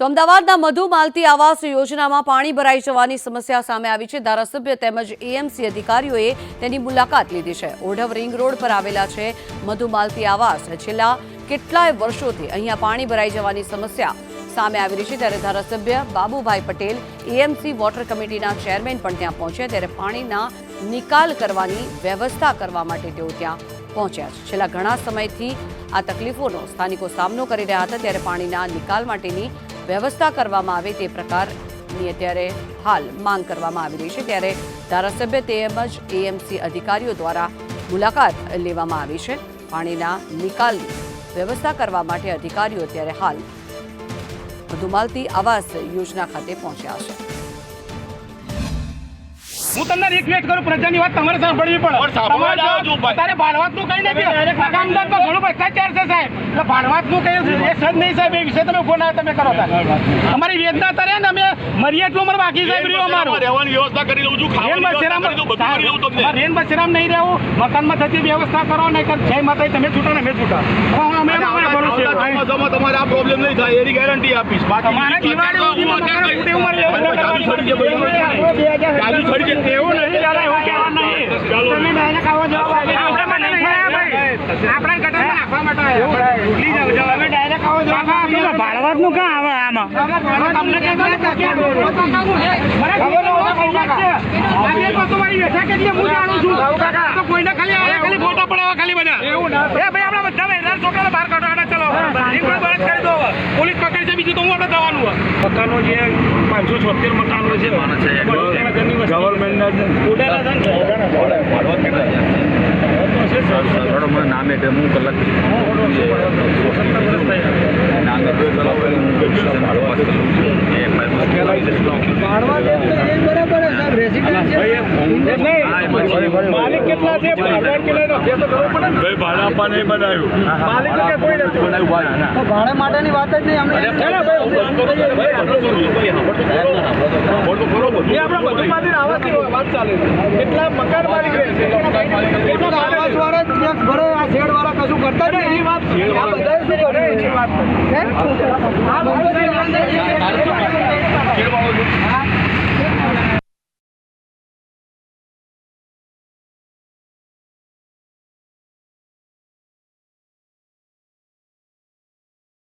તો અમદાવાદના મધુ માલતી આવાસ યોજનામાં પાણી ભરાઈ જવાની સમસ્યા સામે આવી છે. ધારાસભ્ય તેમજ એએમસી અધિકારીઓએ તેની મુલાકાત લીધી છે. ઓઢવ રિંગ રોડ પર આવેલા છે મધુ માલતી આવાસ. છેલ્લા કેટલાય વર્ષોથી અહીંયા પાણી ભરાઈ જવાની સમસ્યા સામે આવી રહી છે. ત્યારે ધારાસભ્ય બાબુભાઈ પટેલ એએમસી વોટર કમિટીના ચેરમેન પણ ત્યાં પહોંચ્યા. ત્યારે પાણીના નિકાલ કરવાની વ્યવસ્થા કરવા માટે તેઓ ત્યાં પહોંચ્યા છે. છેલ્લા ઘણા સમયથી આ તકલીફોનો સ્થાનિકો સામનો કરી રહ્યા હતા. ત્યારે પાણીના નિકાલ માટેની વ્યવસ્થા કરવામાં આવે તે પ્રકારની અત્યારે હાલ માંગ કરવામાં આવી રહી છે. ત્યારે ધારાસભ્ય તેમજ એએમસી અધિકારીઓ દ્વારા મુલાકાત લેવામાં આવી છે. પાણીના નિકાલની વ્યવસ્થા કરવા માટે અધિકારીઓ અત્યારે હાલ ધુમાલતી આવાસ યોજના ખાતે પહોંચ્યા છે. હું તમને રિક્વેસ્ટ કરું પ્રજાની વાત તમારે સાંભળવી પડે. તારે ભાડવાતનું કઈ નથી. કામદારમાં ઘણું ભ્રષ્ટાચાર છે સાહેબ. એટલે ભાડવાતનું કઈ એ સજ નહીં સાહેબ એ વિશે તમે ઊભો ના તમે કરો. અમારી વેદના તારે ને અમે મરીએ એટલું અમારે બાકી સાહેબ રહ્યું અમારું. રહેવાની વ્યવસ્થા કરી લઉં છું રેન બસેરામ રેન બસેરામ નહીં રહેવું. મકાનમાં થતી વ્યવસ્થા કરો ને જય માતા તમે છૂટો ને અમે છૂટા. અમે તમારે આ પ્રોબ્લેમ નહીં થાય એની ગેરંટી આપીશ. બાકી દિવાળી નહીં એવું નહીં. તમે ખાવો જવાબ આપણે નાખવા માટે ભૂલી ખાવો જવાબ આપીએ. ભાડવાતનું ક્યાં આવે આમાં તમને કે ન કોઈને ખાલી આયા ખાલી ફોટા પડાવવા ખાલી બધા. એ ભાઈ આપણા બધા વેરાન છોકરાને બહાર કાઢો, આને ચલો. એક કરી દો પોલીસ પકડી છે બીજું તો હું આપણે જવાનું. મકાનો જે પાંચસો છોતેર મકાનો છે. નામે એટલે હું કલાક નામે બે કલાક પહેલા હું કમિશન પાસ કરું છું એ માલિક કેટલા છે. ભાઈ ભાડા આપવા નહીં બનાવ્યું માલિક કે કોઈ નથી. ભાડા માટેની વાત જ નહીં અમે આપણે બધું માંથી વાત ચાલે છે. કેટલા મકાન માલિક રહે છે કેટલા આવાસ વાળા ભરે આ શેડ વાળા કશું કરતા નહીં? એ વાત આ બધું